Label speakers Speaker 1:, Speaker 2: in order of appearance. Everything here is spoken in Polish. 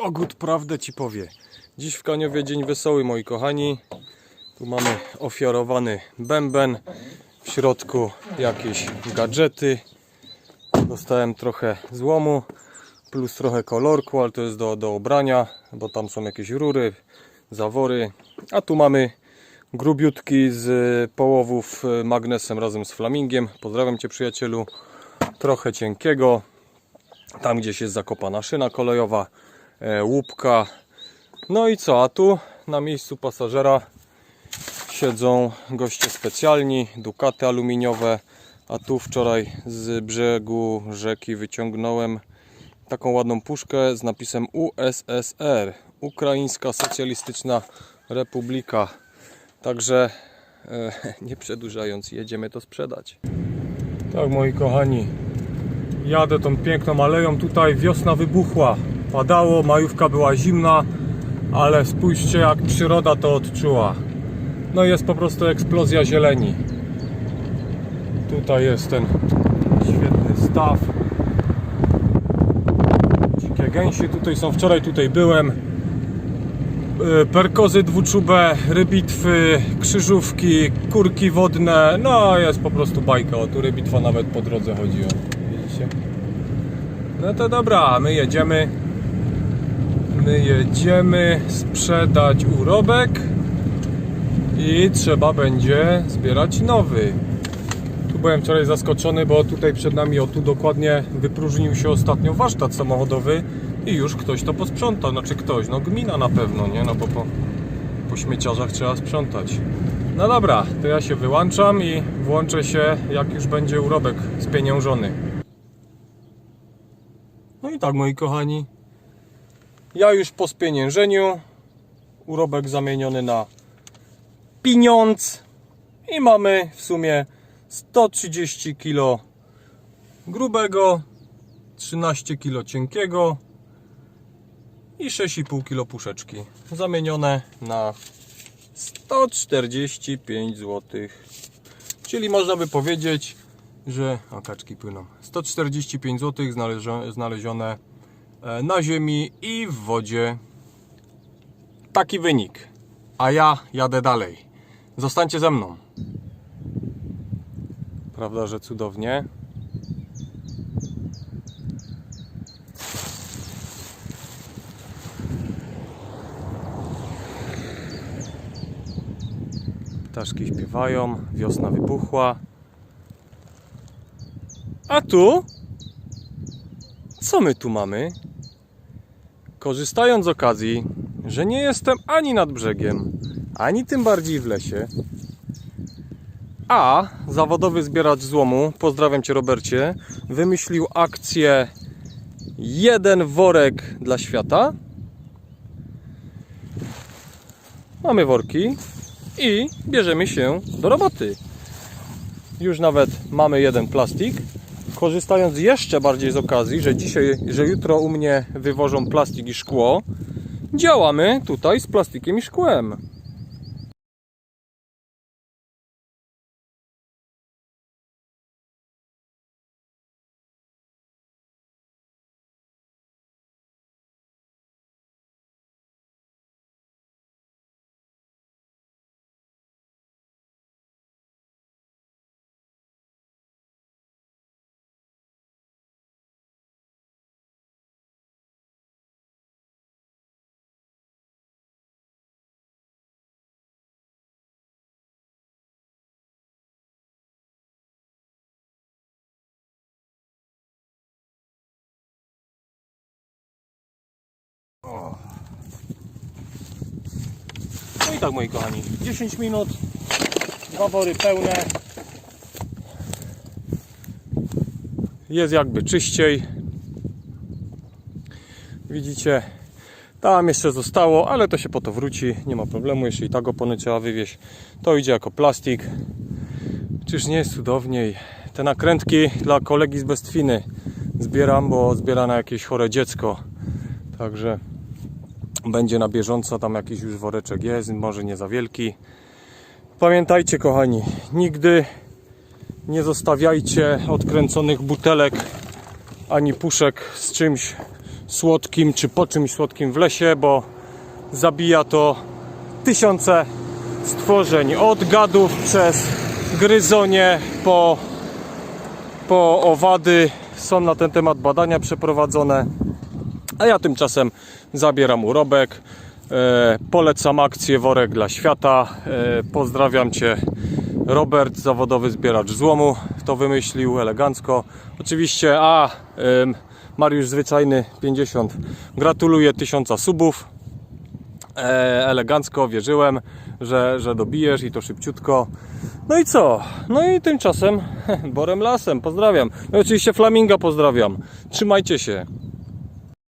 Speaker 1: Kogut prawdę ci powie. Dziś w Kaniowie dzień wesoły, moi kochani. Tu mamy ofiarowany bęben. W środku jakieś gadżety. Dostałem trochę złomu, plus trochę kolorku, ale to jest do, do obrania, bo tam są jakieś rury, zawory. A tu mamy grubiutki z połowów magnesem razem z flamingiem. Pozdrawiam Cię przyjacielu. Trochę cienkiego, tam gdzieś jest zakopana szyna kolejowa, łupka. No i co, a tu na miejscu pasażera siedzą goście specjalni, dukaty aluminiowe, a tu wczoraj z brzegu rzeki wyciągnąłem taką ładną puszkę z napisem USSR, Ukraińska Socjalistyczna Republika. Także e, nie przedłużając, jedziemy to sprzedać. Tak, moi kochani, Jadę tą piękną aleją, tutaj wiosna wybuchła. Padało, majówka była zimna, ale spójrzcie jak przyroda to odczuła. No jest po prostu eksplozja zieleni. Tutaj jest ten świetny staw. Dzikie gęsi tutaj są, wczoraj tutaj byłem. Yy, Perkozy dwuczube, rybitwy, krzyżówki, kurki wodne. No jest po prostu bajka. O tu rybitwa nawet po drodze chodzi. O. Widzicie? No to dobra, my jedziemy. My jedziemy sprzedać urobek i trzeba będzie zbierać nowy. Tu byłem wczoraj zaskoczony, bo tutaj przed nami, o tu dokładnie wypróżnił się ostatnio warsztat samochodowy i już ktoś to posprzątał. Znaczy ktoś, no gmina na pewno, nie? No bo po, po śmieciarzach trzeba sprzątać. No dobra, to ja się wyłączam i włączę się, jak już będzie urobek spieniężony. No i tak, moi kochani. Ja już po spieniężeniu. Urobek zamieniony na pieniądz. I mamy w sumie 130 kg grubego, 13 kg cienkiego i 6,5 kg puszeczki. Zamienione na 145 zł. Czyli można by powiedzieć, że o kaczki płyną. 145 zł znalezio- znalezione na ziemi i w wodzie. Taki wynik. A ja jadę dalej. Zostańcie ze mną. Prawda, że cudownie. Ptaszki śpiewają, wiosna wybuchła. A tu? Co my tu mamy? Korzystając z okazji, że nie jestem ani nad brzegiem, ani tym bardziej w lesie, a zawodowy zbieracz złomu, pozdrawiam Cię Robercie, wymyślił akcję jeden worek dla świata. Mamy worki i bierzemy się do roboty. Już nawet mamy jeden plastik. Korzystając jeszcze bardziej z okazji, że dzisiaj, że jutro u mnie wywożą plastik i szkło, działamy tutaj z plastikiem i szkłem. I tak moi kochani, 10 minut, dwa wory pełne. Jest jakby czyściej. Widzicie, tam jeszcze zostało, ale to się po to wróci, nie ma problemu, jeszcze i tak opony trzeba wywieźć. To idzie jako plastik. Czyż nie jest cudowniej? Te nakrętki dla kolegi z Bestwiny zbieram, bo zbiera na jakieś chore dziecko. Także będzie na bieżąco, tam jakiś już woreczek jest, może nie za wielki. Pamiętajcie kochani, nigdy nie zostawiajcie odkręconych butelek ani puszek z czymś słodkim, czy po czymś słodkim w lesie, bo zabija to tysiące stworzeń. Od gadów przez gryzonie po, po owady. Są na ten temat badania przeprowadzone. A ja tymczasem zabieram urobek. E, polecam akcję Worek dla Świata. E, pozdrawiam Cię, Robert, zawodowy zbieracz złomu. To wymyślił elegancko. Oczywiście, a em, Mariusz Zwyczajny 50. Gratuluję tysiąca subów. E, elegancko wierzyłem, że, że dobijesz i to szybciutko. No i co? No i tymczasem Borem Lasem pozdrawiam. No i oczywiście Flaminga pozdrawiam. Trzymajcie się.